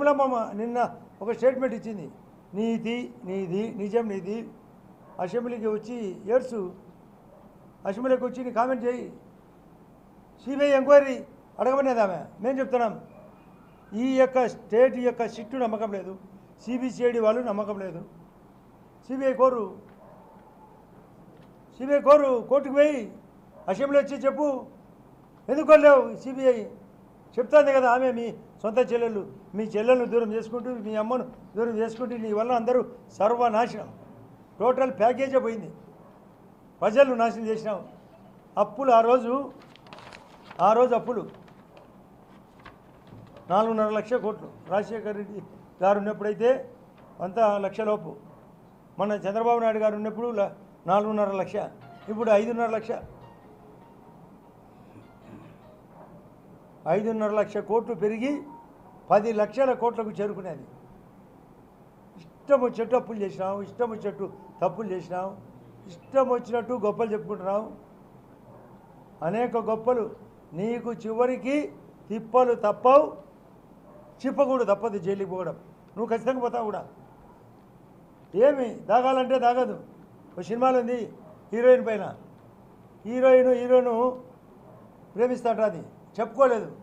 షర్మిలమ్మ నిన్న ఒక స్టేట్మెంట్ ఇచ్చింది. నీతి నీది నిజం నీది. అసెంబ్లీకి వచ్చి ఏడ్సు అసెంబ్లీకి వచ్చి నీ కామెంట్ చేయి. సిబిఐ ఎంక్వైరీ అడగమనేది ఆమె. మేము చెప్తున్నాం. ఈ యొక్క స్టేట్ యొక్క సిట్టు నమ్మకం లేదు. సిబిసిఐడి వాళ్ళు నమ్మకం లేదు. సిబిఐ కోరు. సిబిఐ కోరు. కోర్టుకు పోయి అసెంబ్లీ వచ్చి చెప్పు. ఎందుకు వెళ్ళావు సిబిఐ? చెప్తాంది కదా ఆమె మీ సొంత చెల్లెళ్ళు. మీ చెల్లెలను దూరం చేసుకుంటూ మీ అమ్మను దూరం చేసుకుంటూ నీ వల్ల అందరూ సర్వనాశనం. టోటల్ ప్యాకేజే పోయింది. ప్రజలు నాశనం చేసినావు అప్పులు ఆ రోజు ఆ రోజు అప్పులు. నాలుగున్నర లక్ష కోట్లు. రాజశేఖర్ రెడ్డి గారు ఉన్నప్పుడైతే అంత లక్షలోపు మన చంద్రబాబు నాయుడు గారు ఉన్నప్పుడు నాలుగున్నర లక్ష. ఇప్పుడు ఐదున్నర లక్ష. ఐదున్నర లక్ష కోట్లు పెరిగి పది లక్షల కోట్లకు చేరుకునేది. ఇష్టం వచ్చేట్టు అప్పులు చేసినావు ఇష్టం వచ్చేట్టు తప్పులు చేసినావు ఇష్టం వచ్చినట్టు గొప్పలు చెప్పుకుంటున్నావు అనేక గొప్పలు నీకు చివరికి తిప్పలు తప్పవు చిప్పకూడదు తప్పదు జైలుకి పోవడం. నువ్వు ఖచ్చితంగా పోతావు కూడా. ఏమి? దాగాలంటే దాగదు. ఒక సినిమాలో ఉంది హీరోయిన్ పైన. హీరోయిన్ హీరోను ప్రేమిస్తాడు అది చెప్పుకోలేదు.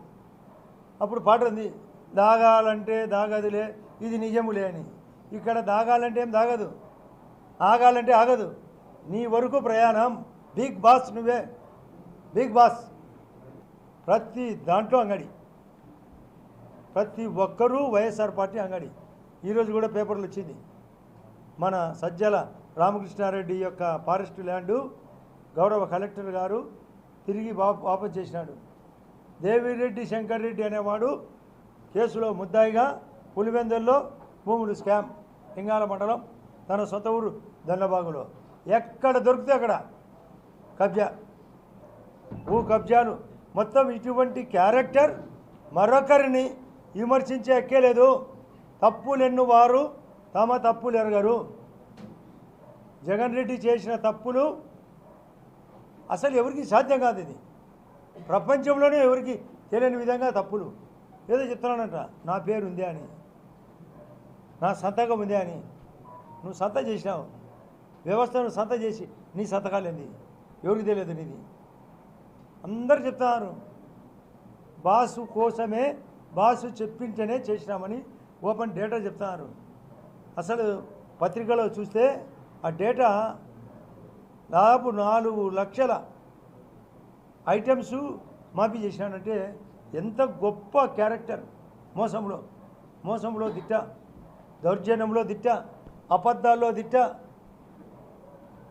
అప్పుడు పాట ఉంది దాగాలంటే దాగదులే ఇది నిజములే అని. ఇక్కడ దాగాలంటే ఏం దాగదు? ఆగాలంటే ఆగదు. నీ వరకు ప్రయాణం. బిగ్ బాస్ నువ్వే. Bigg Boss. ప్రతి దాంట్లో అంగడి. ప్రతి ఒక్కరూ వైఎస్ఆర్ పార్టీ అంగడి. ఈరోజు కూడా పేపర్లు వచ్చింది. మన సజ్జల రామకృష్ణారెడ్డి యొక్క ఫారెస్ట్ ల్యాండు గౌరవ కలెక్టర్ గారు తిరిగి వా- చేసినాడు. దేవిరెడ్డి శంకర్ రెడ్డి అనేవాడు కేసులో ముద్దాయిగా పులివెందుల్లో భూములు స్కామ్ లింగాల మండలం తన సొంత ఊరు దండబాగులో ఎక్కడ దొరికితే అక్కడ కబ్జా. భూ కబ్జాలు. మొత్తం ఇటువంటి క్యారెక్టర్ మరొకరిని విమర్శించే ఎక్కేలేదు తప్పులెన్ను వారు తమ తప్పులు ఎరగరు. జగన్ రెడ్డి చేసిన తప్పులు అసలు ఎవరికి సాధ్యం కాదు ఇది. ప్రపంచంలోనే ఎవరికి తెలియని విధంగా తప్పులు. ఏదో చెప్తున్నానంట నా పేరు ఉంది అని. నా సంతకం ఉంది అని. నువ్వు సంత చేసినావు. వ్యవస్థను సంత చేసి నీ సంతకాలు ఏంది? ఎవరికి తెలియదు నీది? అందరు చెప్తున్నారు. బాసు కోసమే బాసు చెప్పింటేనే చేసినామని ఓపెన్ డేటా చెప్తున్నారు. అసలు పత్రికలో చూస్తే ఆ డేటా దాదాపు నాలుగు లక్షల ఐటమ్స్ మాఫీ చేసినాడంటే ఎంత గొప్ప క్యారెక్టర్. మోసంలో మోసంలో దిట్ట దౌర్జన్యంలో దిట్ట అబద్ధాల్లో దిట్ట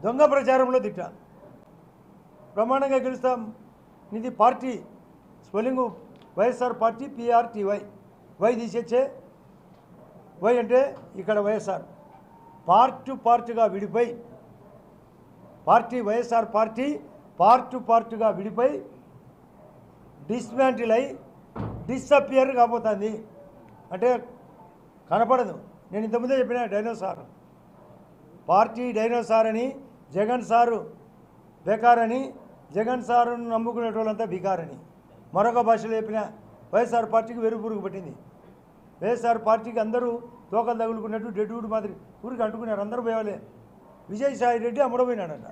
దొంగ ప్రచారంలో దిట్ట. ప్రమాణంగా గెలుస్తాం. ఇది party spelling YSR party P R T Y. Y తీసేచ్చే Y అంటే ఇక్కడ వైఎస్ఆర్. పార్ట్ పార్ట్గా విడిపోయి పార్టీ వైఎస్ఆర్ పార్టీ పార్ట్ పార్ట్గా విడిపోయి డిస్మాంటిల్ అయి డిసపియర్ కాబోతుంది. అంటే కనపడదు. నేను ఇంతకుముందే చెప్పిన డైనోసార్ పార్టీ డైనోసార్ అని జగన్ సారు బేకారని జగన్ సారును నమ్ముకునే వాళ్ళంతా బికారని. మరొక భాషలో చెప్పిన వైఎస్ఆర్ పార్టీకి వెరు పురుగు పట్టింది. వైఎస్ఆర్ పార్టీకి అందరూ తోకలు తగులుకున్నట్టు డెడ్యూడ్ మాదిరి ఊరికి అంటుకున్నారు. అందరూ పోయేవాళ్ళే విజయసాయి రెడ్డి అమ్ముడపోయినాడంట